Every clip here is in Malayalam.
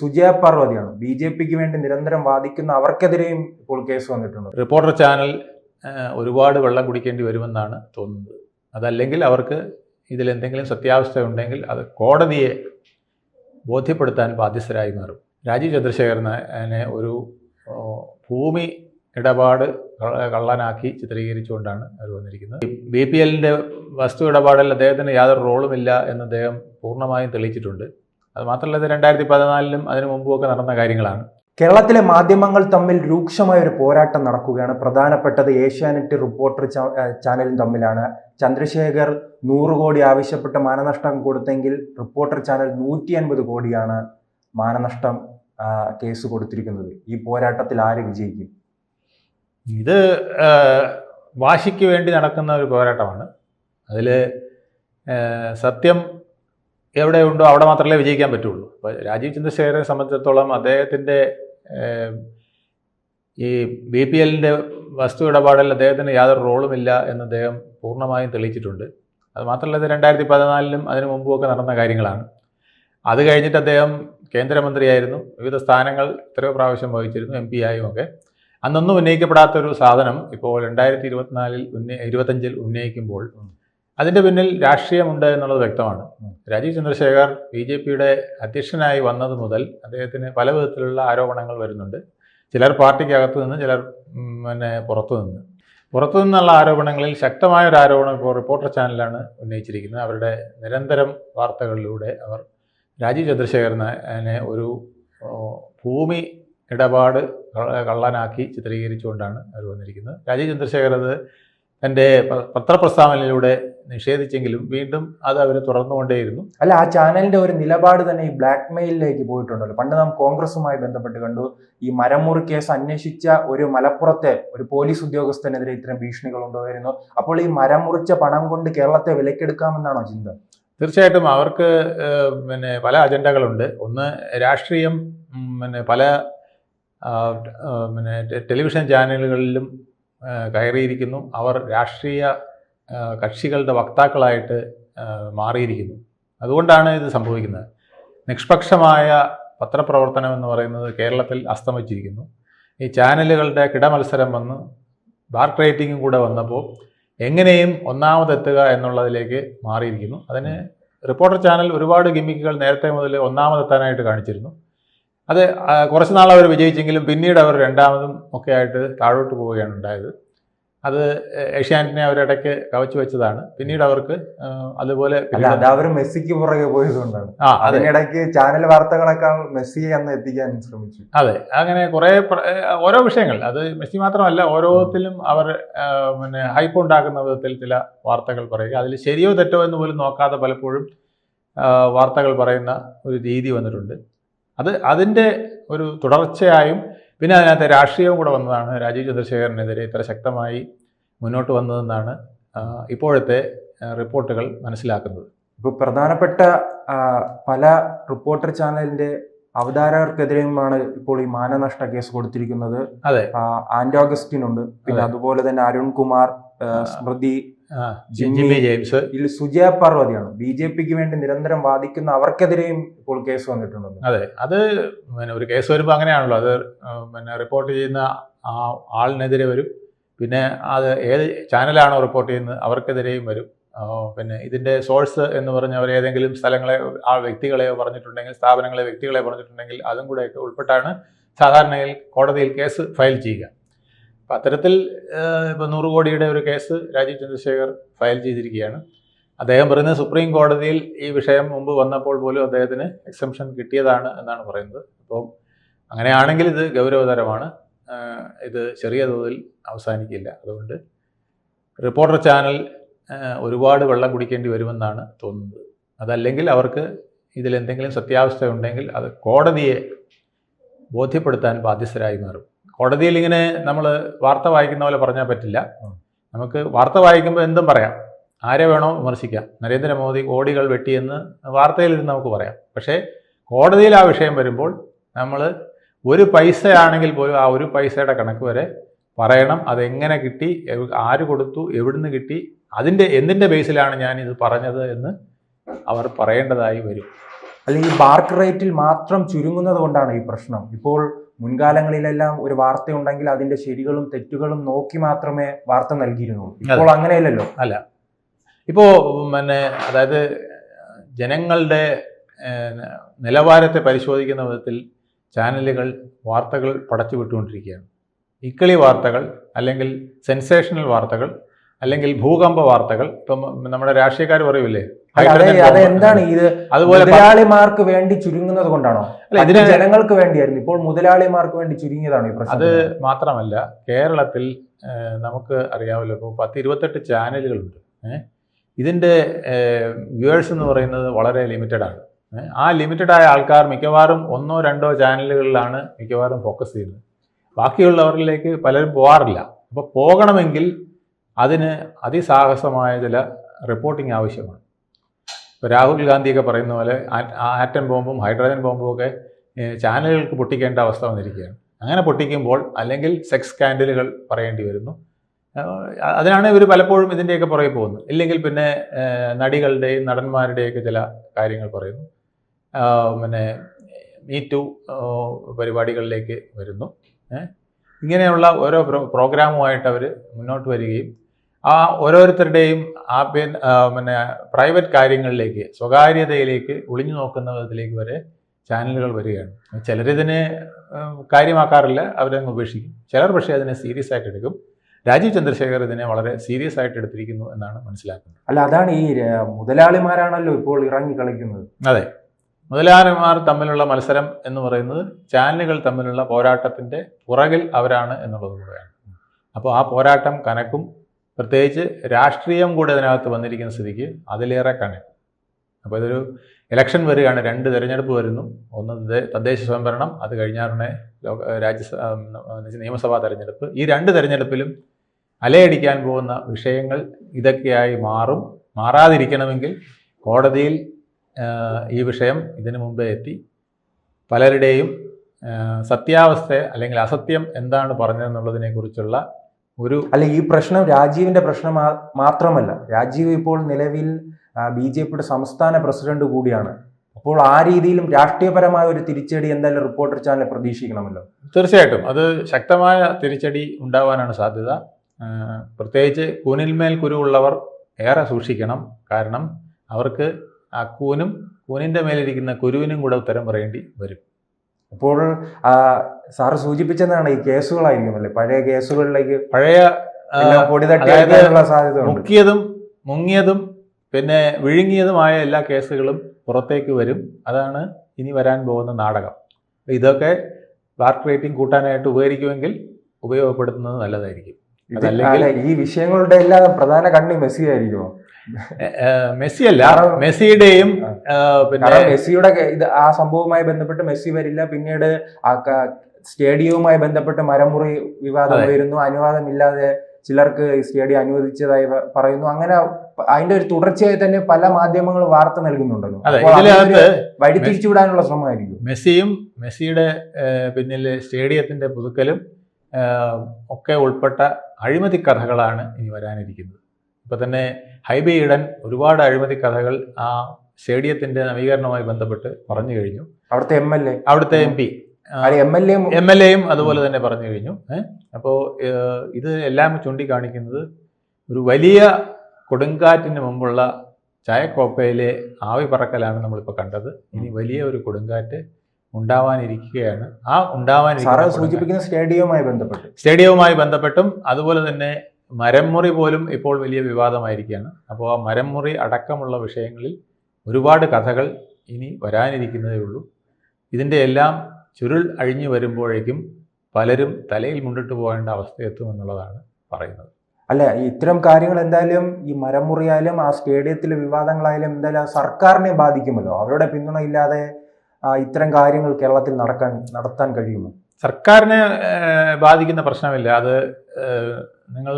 സുജയ പാർവതിയാണ്. ബി ജെ പിക്ക് വേണ്ടി നിരന്തരം വാദിക്കുന്ന അവർക്കെതിരെയും ഇപ്പോൾ കേസ് വന്നിട്ടുണ്ട്. റിപ്പോർട്ടർ ചാനൽ ഒരുപാട് വെള്ളം കുടിക്കേണ്ടി വരുമെന്നാണ് തോന്നുന്നത്. അതല്ലെങ്കിൽ അവർക്ക് ഇതിൽ എന്തെങ്കിലും സത്യാവസ്ഥ ഉണ്ടെങ്കിൽ അത് കോടതിയെ ബോധ്യപ്പെടുത്താൻ ബാധ്യസ്ഥരായി മാറും. രാജീവ് ചന്ദ്രശേഖരനെ ഒരു ഭൂമി ഇടപാട് കള്ളനാക്കി ചിത്രീകരിച്ചുകൊണ്ടാണ് അവർ വന്നിരിക്കുന്നത്. ബി പി എല്ലിന്റെ വസ്തു ഇടപാടിൽ അദ്ദേഹത്തിന് യാതൊരു റോളുമില്ല എന്ന് അദ്ദേഹം പൂർണമായും തെളിയിച്ചിട്ടുണ്ട്. അത് മാത്രമല്ല ഇത് രണ്ടായിരത്തി പതിനാലിലും അതിനു മുമ്പുമൊക്കെ നടന്ന കാര്യങ്ങളാണ്. കേരളത്തിലെ മാധ്യമങ്ങൾ തമ്മിൽ രൂക്ഷമായ ഒരു പോരാട്ടം നടക്കുകയാണ്. പ്രധാനപ്പെട്ടത് ഏഷ്യാനെറ്റ് റിപ്പോർട്ടർ ചാനലും തമ്മിലാണ്. ചന്ദ്രശേഖർ നൂറ് കോടി ആവശ്യപ്പെട്ട മാനനഷ്ടം കൊടുത്തെങ്കിൽ റിപ്പോർട്ടർ ചാനൽ നൂറ്റി അൻപത് കോടിയാണ് മാനനഷ്ടം കേസ് കൊടുത്തിരിക്കുന്നത്. ഈ പോരാട്ടത്തിൽ ആര് വിജയിക്കും? ഇത് വാശിക്ക് വേണ്ടി നടക്കുന്ന ഒരു പോരാട്ടമാണ്. അതിൽ സത്യം എവിടെയുണ്ടോ അവിടെ മാത്രമേ വിജയിക്കാൻ പറ്റുള്ളൂ. അപ്പോൾ രാജീവ് ചന്ദ്രശേഖരനെ സംബന്ധിച്ചിടത്തോളം അദ്ദേഹത്തിന്റെ ഈ ബി പി എല്ലിന്റെ വസ്തു ഇടപാടിൽ അദ്ദേഹത്തിന് യാതൊരു റോളുമില്ല എന്ന് അദ്ദേഹം പൂർണമായും തെളിയിച്ചിട്ടുണ്ട്. അത് മാത്രമല്ല ഇത് രണ്ടായിരത്തി പതിനാലിലും അതിനു മുമ്പുമൊക്കെ നടന്ന കാര്യങ്ങളാണ്. അത് കഴിഞ്ഞിട്ട് അദ്ദേഹം കേന്ദ്രമന്ത്രിയായിരുന്നു. വിവിധ സ്ഥാനങ്ങൾ എത്രയോ പ്രാവശ്യം വഹിച്ചിരുന്നു എം പി ആയും ഒക്കെ. അന്നൊന്നും ഉന്നയിക്കപ്പെടാത്തൊരു സാധനം ഇപ്പോൾ രണ്ടായിരത്തി ഇരുപത്തിനാലിൽ ഉന്നയി ഇരുപത്തഞ്ചിൽ ഉന്നയിക്കുമ്പോൾ അതിന്റെ പിന്നിൽ രാഷ്ട്രീയമുണ്ട് എന്നുള്ളത് വ്യക്തമാണ്. രാജീവ് ചന്ദ്രശേഖർ ബി ജെ പിയുടെ അധ്യക്ഷനായി വന്നത് മുതൽ അദ്ദേഹത്തിന് പല വിധത്തിലുള്ള ആരോപണങ്ങൾ വരുന്നുണ്ട്. ചിലർ പാർട്ടിക്കകത്ത് നിന്ന് ചിലർ പിന്നെ പുറത്തു നിന്ന്. പുറത്തു നിന്നുള്ള ആരോപണങ്ങളിൽ ശക്തമായ ഒരു ആരോപണം ഇപ്പോൾ റിപ്പോർട്ടർ ചാനലാണ് ഉന്നയിച്ചിരിക്കുന്നത്. അവരുടെ നിരന്തരം വാർത്തകളിലൂടെ അവർ രാജീവ് ചന്ദ്രശേഖരനെ ഒരു ഭൂമി ഇടപാട് കള്ളനാക്കി ചിത്രീകരിച്ചുകൊണ്ടാണ് അവർ വന്നിരിക്കുന്നത്. രാജീവ് ചന്ദ്രശേഖർ അത് തന്റെ പത്രപ്രസ്താവനയിലൂടെ നിഷേധിച്ചെങ്കിലും വീണ്ടും അത് അവർ തുടർന്നുകൊണ്ടേയിരുന്നു അല്ല ആ ചാനലിന്റെ ഒരു നിലപാട് തന്നെ ഈ ബ്ലാക്ക് മെയിലിലേക്ക് പോയിട്ടുണ്ടല്ലോ. പണ്ട് നാം കോൺഗ്രസുമായി ബന്ധപ്പെട്ട് കണ്ടു ഈ മരമുറി കേസ് അന്വേഷിച്ച ഒരു മലപ്പുറത്തെ ഒരു പോലീസ് ഉദ്യോഗസ്ഥനെതിരെ ഇത്തരം ഭീഷണികൾ ഉണ്ടായിരുന്നു. അപ്പോൾ ഈ മരമുറിച്ച പണം കൊണ്ട് കേരളത്തെ വിലക്കെടുക്കാമെന്നാണോ ചിന്ത? തീർച്ചയായിട്ടും അവർക്ക് പിന്നെ പല അജണ്ടകളുണ്ട്. ഒന്ന് രാഷ്ട്രീയം പിന്നെ പല പിന്നെ ടെലിവിഷൻ ചാനലുകളിലും കയറിയിരിക്കുന്നു. അവർ രാഷ്ട്രീയ കക്ഷികളുടെ വക്താക്കളായിട്ട് മാറിയിരിക്കുന്നു. അതുകൊണ്ടാണ് ഇത് സംഭവിക്കുന്നത്. നിഷ്പക്ഷമായ പത്രപ്രവർത്തനം എന്ന് പറയുന്നത് കേരളത്തിൽ അസ്തമിച്ചിരിക്കുന്നു. ഈ ചാനലുകളുടെ കിടമത്സരം വന്ന് ബാർക്ക് റേറ്റിംഗും കൂടെ വന്നപ്പോൾ എങ്ങനെയും ഒന്നാമതെത്തുക എന്നുള്ളതിലേക്ക് മാറിയിരിക്കുന്നു. അതിന് റിപ്പോർട്ടർ ചാനൽ ഒരുപാട് ഗിമ്മിക്കുകൾ നേരത്തെ മുതൽ ഒന്നാമതെത്താനായിട്ട് കാണിച്ചിരുന്നു. അത് കുറച്ച് നാൾ അവർ വിജയിച്ചെങ്കിലും പിന്നീട് അവർ രണ്ടാമതും ഒക്കെ ആയിട്ട് താഴോട്ട് പോവുകയാണ് ഉണ്ടായത്. അത് ഏഷ്യാനെറ്റിനെ അവരിടയ്ക്ക് കവച്ചു വെച്ചതാണ്. പിന്നീട് അവർക്ക് അതുപോലെ അവർ മെസ്സിക്ക് പുറകെ പോയതുകൊണ്ടാണ്. ആ അതെ. അതിനിടയ്ക്ക് ചാനൽ വാർത്തകളെക്കാൾ മെസ്സിയെ അന്ന് എത്തിക്കാൻ ശ്രമിച്ചു. അതെ. അങ്ങനെ കുറെ ഓരോ വിഷയങ്ങൾ. അത് മെസ്സി മാത്രമല്ല ഓരോത്തിലും അവർ പിന്നെ ഹൈപ്പ് ഉണ്ടാക്കുന്ന വിധത്തിൽ ചില വാർത്തകൾ പറയുക. അതിൽ ശരിയോ തെറ്റോ എന്ന് പോലും നോക്കാതെ പലപ്പോഴും വാർത്തകൾ പറയുന്ന ഒരു രീതി വന്നിട്ടുണ്ട്. അത് അതിന്റെ ഒരു തുടർച്ചയായും പിന്നെ അതിനകത്ത് രാഷ്ട്രീയവും കൂടെ വന്നതാണ്. രാജീവ് ചന്ദ്രശേഖരനെതിരെ ഇത്ര ശക്തമായി മുന്നോട്ട് വന്നതെന്നാണ് ഇപ്പോഴത്തെ റിപ്പോർട്ടുകൾ മനസ്സിലാക്കുന്നത്. ഇപ്പോൾ പ്രധാനപ്പെട്ട പല റിപ്പോർട്ടർ ചാനലിന്റെ അവതാരകർക്കെതിരെയുമാണ് ഇപ്പോൾ ഈ മാനനഷ്ട കേസ് കൊടുത്തിരിക്കുന്നത്. അതെ. ആന്റി ഓഗസ്റ്റിനുണ്ട് പിന്നെ അതുപോലെ തന്നെ അരുൺകുമാർ സ്മൃതി ജിമ്മി- ജെയിംസ് ഇതിൽ സുജയ പാർവതിയാണ്. ബി ജെ പിക്ക് വേണ്ടി നിരന്തരം വാദിക്കുന്ന അവർക്കെതിരെയും ഇപ്പോൾ കേസ് വന്നിട്ടുണ്ട് അതെ അത് പിന്നെ ഒരു കേസ് വരുമ്പോൾ അങ്ങനെയാണല്ലോ. അത് പിന്നെ റിപ്പോർട്ട് ചെയ്യുന്ന ആ ആളിനെതിരെ വരും. പിന്നെ അത് ഏത് ചാനലാണോ റിപ്പോർട്ട് ചെയ്യുന്നത് അവർക്കെതിരെയും വരും. പിന്നെ ഇതിന്റെ സോഴ്സ് എന്ന് പറഞ്ഞ അവർ ഏതെങ്കിലും സ്ഥലങ്ങളെ ആ വ്യക്തികളെയോ പറഞ്ഞിട്ടുണ്ടെങ്കിൽ സ്ഥാപനങ്ങളെ വ്യക്തികളെ പറഞ്ഞിട്ടുണ്ടെങ്കിൽ അതും കൂടെയൊക്കെ ഉൾപ്പെട്ടാണ് സാധാരണയിൽ കോടതിയിൽ കേസ് ഫയൽ ചെയ്യുക. അപ്പം അത്തരത്തിൽ ഇപ്പോൾ നൂറ് കോടിയുടെ ഒരു കേസ് രാജീവ് ചന്ദ്രശേഖർ ഫയൽ ചെയ്തിരിക്കുകയാണ്. അദ്ദേഹം പറയുന്നത് സുപ്രീം കോടതിയിൽ ഈ വിഷയം മുമ്പ് വന്നപ്പോൾ പോലും അദ്ദേഹത്തിന് എക്സംഷൻ കിട്ടിയതാണ് എന്നാണ് പറയുന്നത്. അപ്പോൾ അങ്ങനെയാണെങ്കിൽ ഇത് ഗൗരവതരമാണ്. ഇത് ചെറിയ തോതിൽ അവസാനിക്കില്ല. അതുകൊണ്ട് റിപ്പോർട്ടർ ചാനൽ ഒരുപാട് വെള്ളം കുടിക്കേണ്ടി വരുമെന്നാണ് തോന്നുന്നത്. അതല്ലെങ്കിൽ അവർക്ക് ഇതിലെന്തെങ്കിലും സത്യാവസ്ഥ ഉണ്ടെങ്കിൽ അത് കോടതിയെ ബോധ്യപ്പെടുത്താൻ ബാധ്യസ്ഥരായി മാറും. കോടതിയിൽ ഇങ്ങനെ നമ്മൾ വാർത്ത വായിക്കുന്ന പോലെ പറഞ്ഞാൽ പറ്റില്ല. നമുക്ക് വാർത്ത വായിക്കുമ്പോൾ എന്തും പറയാം. ആരെ വേണോ വിമർശിക്കാം. നരേന്ദ്രമോദി കോടികൾ വെട്ടിയെന്ന് വാർത്തയിലിരുന്ന് നമുക്ക് പറയാം. പക്ഷേ കോടതിയിൽ ആ വിഷയം വരുമ്പോൾ നമ്മൾ ഒരു പൈസ ആണെങ്കിൽ പോലും ആ ഒരു പൈസയുടെ കണക്ക് വരെ പറയണം. അതെങ്ങനെ കിട്ടി ആര് കൊടുത്തു എവിടുന്ന് കിട്ടി അതിന്റെ എന്തിന്റെ ബേസിലാണ് ഞാൻ ഇത് പറഞ്ഞത് എന്ന് അവർ പറയേണ്ടതായി വരും. അല്ലെങ്കിൽ ബാർക്ക് റേറ്റിൽ മാത്രം ചുരുങ്ങുന്നത് കൊണ്ടാണ് ഈ പ്രശ്നം. ഇപ്പോൾ മുൻകാലങ്ങളിലെല്ലാം ഒരു വാർത്ത ഉണ്ടെങ്കിൽ അതിന്റെ ശരികളും തെറ്റുകളും നോക്കി മാത്രമേ വാർത്ത നൽകിയിരുന്നുള്ളൂ. ഇപ്പോൾ അങ്ങനെയല്ലല്ലോ. അല്ല. ഇപ്പോൾ പിന്നെ അതായത് ജനങ്ങളുടെ നിലവാരത്തെ പരിശോധിക്കുന്ന വിധത്തിൽ ചാനലുകൾ വാർത്തകൾ പടച്ചു വിട്ടുകൊണ്ടിരിക്കുകയാണ്. ഇക്കിളി വാർത്തകൾ അല്ലെങ്കിൽ സെൻസേഷണൽ വാർത്തകൾ അല്ലെങ്കിൽ ഭൂകമ്പ വാർത്തകൾ. ഇപ്പം നമ്മുടെ രാഷ്ട്രീയക്കാർ പറയൂലേ അല്ല, അതെ ഹൈഡ്രജൻ അത് ബോംബ്. എന്താണ് ഇത് അതുപോലെ മുതലാളിമാർക്ക് വേണ്ടി ചുരുങ്ങുന്നത് കൊണ്ടാണോ? ജനങ്ങൾക്ക് വേണ്ടിയായിരുന്നു. ഇപ്പോൾ മുതലാളിമാർക്ക് വേണ്ടി ചുരുങ്ങിയതാണ് ഈ പ്രശ്നം അത് മാത്രമല്ല കേരളത്തിൽ നമുക്ക് അറിയാമല്ലോ ഇപ്പോൾ പത്ത് ഇരുപത്തെട്ട് ചാനലുകളുണ്ട് ഇതിന്റെ ഇതിന്റെ വ്യൂവേഴ്സ് എന്ന് പറയുന്നത് വളരെ ലിമിറ്റഡ് ആണ് ആ ലിമിറ്റഡ് ആയ ആൾക്കാർ മിക്കവാറും ഒന്നോ രണ്ടോ ചാനലുകളിലാണ് മിക്കവാറും ഫോക്കസ് ചെയ്യുന്നത്. ബാക്കിയുള്ളവരിലേക്ക് പലരും പോകാറില്ല അപ്പോൾ പോകണമെങ്കിൽ അതിന് അതിസാഹസമായ ചില റിപ്പോർട്ടിംഗ് ആവശ്യമാണ്. ഇപ്പോൾ രാഹുൽ ഗാന്ധിയൊക്കെ പറയുന്ന പോലെ ആറ്റം ബോംബും ഹൈഡ്രജൻ ബോംബും ഒക്കെ ചാനലുകൾക്ക് പൊട്ടിക്കേണ്ട അവസ്ഥ വന്നിരിക്കുകയാണ്. അങ്ങനെ പൊട്ടിക്കുമ്പോൾ അല്ലെങ്കിൽ സെക്സ് സ്കാൻഡലുകൾ പറയേണ്ടി വരുന്നു. അതിനാണ് ഇവർ പലപ്പോഴും ഇതിന്റെയൊക്കെ പുറകെ പോകുന്നത്. ഇല്ലെങ്കിൽ പിന്നെ നടികളുടെയും നടന്മാരുടെയൊക്കെ ചില കാര്യങ്ങൾ പറയുന്നു. പിന്നെ മീ ടു പരിപാടികളിലേക്ക് വരുന്നു. ഇങ്ങനെയുള്ള ഓരോ പ്രോ പ്രോഗ്രാമുമായിട്ട് അവർ മുന്നോട്ട് വരികയും ആ ഓരോരുത്തരുടെയും ആഭ്യ പിന്നെ പ്രൈവറ്റ് കാര്യങ്ങളിലേക്ക് സ്വകാര്യതയിലേക്ക് ഒളിഞ്ഞു നോക്കുന്ന വിധത്തിലേക്ക് വരെ ചാനലുകൾ വരികയാണ്. ചിലരിതിനെ കാര്യമാക്കാറില്ല അവരങ്ങ് ഉപേക്ഷിക്കും. ചിലർ പക്ഷേ അതിനെ സീരിയസ് ആയിട്ട് എടുക്കും. രാജീവ് ചന്ദ്രശേഖർ ഇതിനെ വളരെ സീരിയസ് ആയിട്ട് എടുത്തിരിക്കുന്നു എന്നാണ് മനസ്സിലാക്കുന്നത്. അല്ല അതാണ് ഈ മുതലാളിമാരാണല്ലോ ഇപ്പോൾ ഇറങ്ങി കളിക്കുന്നത്. അതെ. മുതലാളിമാർ തമ്മിലുള്ള മത്സരം എന്ന് പറയുന്നത് ചാനലുകൾ തമ്മിലുള്ള പോരാട്ടത്തിന്റെ പുറകിൽ അവരാണ് എന്നുള്ളത് കൂടെയാണ്. അപ്പോൾ ആ പോരാട്ടം കനക്കും പ്രത്യേകിച്ച് രാഷ്ട്രീയം കൂടെ അതിനകത്ത് വന്നിരിക്കുന്ന സ്ഥിതിക്ക് അതിലേറെ കണി അപ്പോൾ ഇതൊരു ഇലക്ഷൻ വരികയാണ്. രണ്ട് തിരഞ്ഞെടുപ്പ് വരുന്നു. ഒന്ന് തദ്ദേശ സ്വയംഭരണം അത് കഴിഞ്ഞാറുടെ രാജ്യസഭ നിയമസഭാ തെരഞ്ഞെടുപ്പ്. ഈ രണ്ട് തെരഞ്ഞെടുപ്പിലും അലയടിക്കാൻ പോകുന്ന വിഷയങ്ങൾ ഇതൊക്കെയായി മാറും. മാറാതിരിക്കണമെങ്കിൽ കോടതിയിൽ ഈ വിഷയം ഇതിനു മുമ്പേ എത്തി. പലരുടെയും സത്യാവസ്ഥ അല്ലെങ്കിൽ അസത്യം എന്താണ് പറഞ്ഞതെന്നുള്ളതിനെക്കുറിച്ചുള്ള ഒരു അല്ല ഈ പ്രശ്നം രാജീവിന്റെ പ്രശ്നം മാത്രമല്ല. രാജീവ് ഇപ്പോൾ നിലവിൽ ബി ജെ പിയുടെ സംസ്ഥാന പ്രസിഡന്റ് കൂടിയാണ്. അപ്പോൾ ആ രീതിയിലും രാഷ്ട്രീയപരമായ ഒരു തിരിച്ചടി എന്തായാലും റിപ്പോർട്ടർ ചാനൽ പ്രതീക്ഷിക്കണമല്ലോ. തീർച്ചയായിട്ടും. അത് ശക്തമായ തിരിച്ചടി ഉണ്ടാവാനാണ് സാധ്യത. പ്രത്യേകിച്ച് പ്രത്യേകിച്ച് കൂനിന്മേൽ കുരുവുള്ളവർ ഏറെ സൂക്ഷിക്കണം. കാരണം അവർക്ക് ആ കൂനും കൂനിന്റെ മേലിരിക്കുന്ന കുരുവിനും കൂടെ ഉത്തരം പറയേണ്ടി വരും. അപ്പോൾ ആ, സാറ് സൂചിപ്പിച്ചതാണ് ഈ കേസുകളായിരിക്കും അല്ലേ? പഴയ കേസുകളിലേക്ക് പഴയ പൊടി തട്ടി സാധ്യത മുക്കിയതും മുങ്ങിയതും പിന്നെ വിഴുങ്ങിയതുമായ എല്ലാ കേസുകളും പുറത്തേക്ക് വരും. അതാണ് ഇനി വരാൻ പോകുന്ന നാടകം. ഇതൊക്കെ ബാർക്ക് റേറ്റിംഗ് കൂട്ടാനായിട്ട് ഉപകരിക്കുമെങ്കിൽ ഉപയോഗപ്പെടുത്തുന്നത് നല്ലതായിരിക്കും. ഈ വിഷയങ്ങളുടെ എല്ലാ പ്രധാന കണ്ണി മെസ്സി ആയിരിക്കുമോ മെസ്സി അല്ല മെസ്സിയുടെയും പിന്നെ മെസ്സിയുടെ ഇത് ആ സംഭവവുമായി ബന്ധപ്പെട്ട് മെസ്സി വരില്ല. പിന്നീട് ആ സ്റ്റേഡിയവുമായി ബന്ധപ്പെട്ട് മരമുറി വിവാദം വരുന്നു. അനുവാദമില്ലാതെ ചിലർക്ക് ഈ സ്റ്റേഡിയം അനുവദിച്ചതായി പറയുന്നു. അങ്ങനെ അതിന്റെ ഒരു തുടർച്ചയായി തന്നെ പല മാധ്യമങ്ങളും വാർത്ത നൽകുന്നുണ്ടല്ലോ. വഴിതിരിച്ചുവിടാനുള്ള ശ്രമമായിരിക്കും. മെസ്സിയും മെസ്സിയുടെ പിന്നിൽ സ്റ്റേഡിയത്തിന്റെ പുതുക്കലും ഒക്കെ ഉൾപ്പെട്ട അഴിമതി കഥകളാണ് ഇനി വരാനിരിക്കുന്നത്. ഇപ്പൊ തന്നെ ഹൈബി ഈഡൻ ഒരുപാട് അഴിമതി കഥകൾ ആ സ്റ്റേഡിയത്തിന്റെ നവീകരണവുമായി ബന്ധപ്പെട്ട് പറഞ്ഞു കഴിഞ്ഞു. അവിടുത്തെ എം എൽ എ. അവിടുത്തെ M P. M L A M L എയും അതുപോലെ തന്നെ പറഞ്ഞു കഴിഞ്ഞു. ഏഹ് അപ്പോൾ ഇത് എല്ലാം ചൂണ്ടിക്കാണിക്കുന്നത് ഒരു വലിയ കൊടുങ്കാറ്റിന് മുമ്പുള്ള ചായക്കോപ്പയിലെ ആവി പറക്കലാണ് നമ്മളിപ്പോൾ കണ്ടത്. ഇനി വലിയ ഒരു കൊടുങ്കാറ്റ് ഉണ്ടാവാനിരിക്കുകയാണ്. ആ ഉണ്ടാവാൻ സൂചിപ്പിക്കുന്ന സ്റ്റേഡിയവുമായി ബന്ധപ്പെട്ട്. സ്റ്റേഡിയവുമായി ബന്ധപ്പെട്ടും അതുപോലെ തന്നെ മരംമുറി പോലും ഇപ്പോൾ വലിയ വിവാദമായിരിക്കുകയാണ്. അപ്പോൾ ആ മരം മുറി അടക്കമുള്ള വിഷയങ്ങളിൽ ഒരുപാട് കഥകൾ ഇനി വരാനിരിക്കുന്നതേ ഉള്ളൂ. ഇതിന്റെ എല്ലാം ചുരുൾ അഴിഞ്ഞു വരുമ്പോഴേക്കും പലരും തലയിൽ മുണ്ടിട്ട് പോകേണ്ട അവസ്ഥ എത്തുമെന്നുള്ളതാണ് പറയുന്നത്. അല്ല ഇത്തരം കാര്യങ്ങൾ എന്തായാലും ഈ മരമുറിയായാലും ആ സ്റ്റേഡിയത്തിലെ വിവാദങ്ങളായാലും എന്തായാലും സർക്കാരിനെ ബാധിക്കുമല്ലോ? അവരുടെ പിന്തുണ ഇല്ലാതെ ഇത്തരം കാര്യങ്ങൾ കേരളത്തിൽ നടക്കാൻ നടത്താൻ കഴിയുമോ? സർക്കാരിനെ ബാധിക്കുന്ന പ്രശ്നമില്ല അത് നിങ്ങൾ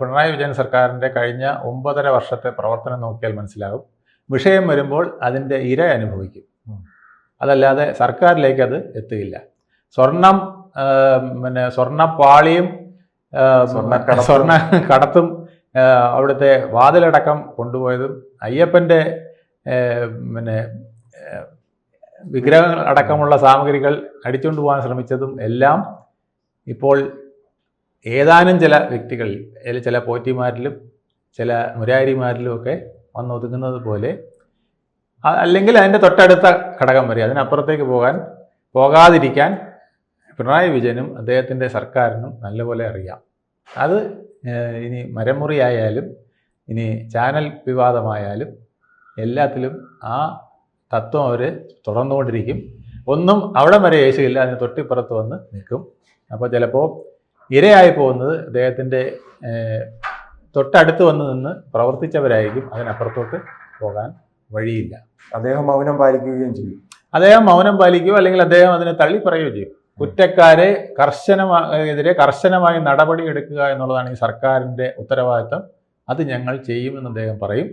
പിണറായി വിജയൻ സർക്കാരിന്റെ കഴിഞ്ഞ ഒമ്പതര വർഷത്തെ പ്രവർത്തനം നോക്കിയാൽ മനസ്സിലാകും വിഷയം വരുമ്പോൾ അതിന്റെ ഇര അനുഭവിക്കും. അതല്ലാതെ സർക്കാരിലേക്ക് അത് എത്തുകയില്ല സ്വർണം പിന്നെ സ്വർണ പാളിയും സ്വർണക്കടത്തും. സ്വർണ കടത്തും അവിടുത്തെ വാതിലടക്കം കൊണ്ടുപോയതും അയ്യപ്പന്റെ പിന്നെ വിഗ്രഹങ്ങൾ അടക്കമുള്ള സാമഗ്രികൾ അടിച്ചുകൊണ്ട് പോകാൻ ശ്രമിച്ചതും എല്ലാം ഇപ്പോൾ ഏതാനും ചില വ്യക്തികൾ ചില പോറ്റിമാരിലും ചില മുരാരിമാരിലും ഒക്കെ വന്നൊതുങ്ങുന്നത് പോലെ അല്ലെങ്കിൽ അതിന്റെ തൊട്ടടുത്ത ഘടകം വരെ അതിനപ്പുറത്തേക്ക് പോകാൻ പോകാതിരിക്കാൻ പിണറായി വിജയനും അദ്ദേഹത്തിന്റെ സർക്കാരിനും നല്ലപോലെ അറിയാം. അത് ഇനി മരമുറിയായാലും ഇനി ചാനൽ വിവാദമായാലും എല്ലാത്തിലും ആ തത്വം അവർ തുടർന്നുകൊണ്ടിരിക്കും. ഒന്നും അവിടെ വരെ യേശുവില്ല അതിന് തൊട്ടിപ്പുറത്ത് വന്ന് നിൽക്കും. അപ്പോൾ ചിലപ്പോൾ ഇരയായി പോകുന്നത് അദ്ദേഹത്തിന്റെ തൊട്ടടുത്ത് വന്ന് നിന്ന് പ്രവർത്തിച്ചവരായിരിക്കും. അതിനപ്പുറത്തോട്ട് പോകാൻ വഴിയില്ല. അദ്ദേഹം മൗനം പാലിക്കുകയും ചെയ്യും. അദ്ദേഹം മൗനം പാലിക്കുകയോ അല്ലെങ്കിൽ അദ്ദേഹം അതിനെ തള്ളി പറയുകയോ ചെയ്യും. കുറ്റക്കാരെ കർശനമായെതിരെ കർശനമായി നടപടിയെടുക്കുക എന്നുള്ളതാണ് ഈ സർക്കാരിന്റെ ഉത്തരവാദിത്തം. അത് ഞങ്ങൾ ചെയ്യുമെന്ന് അദ്ദേഹം പറയും.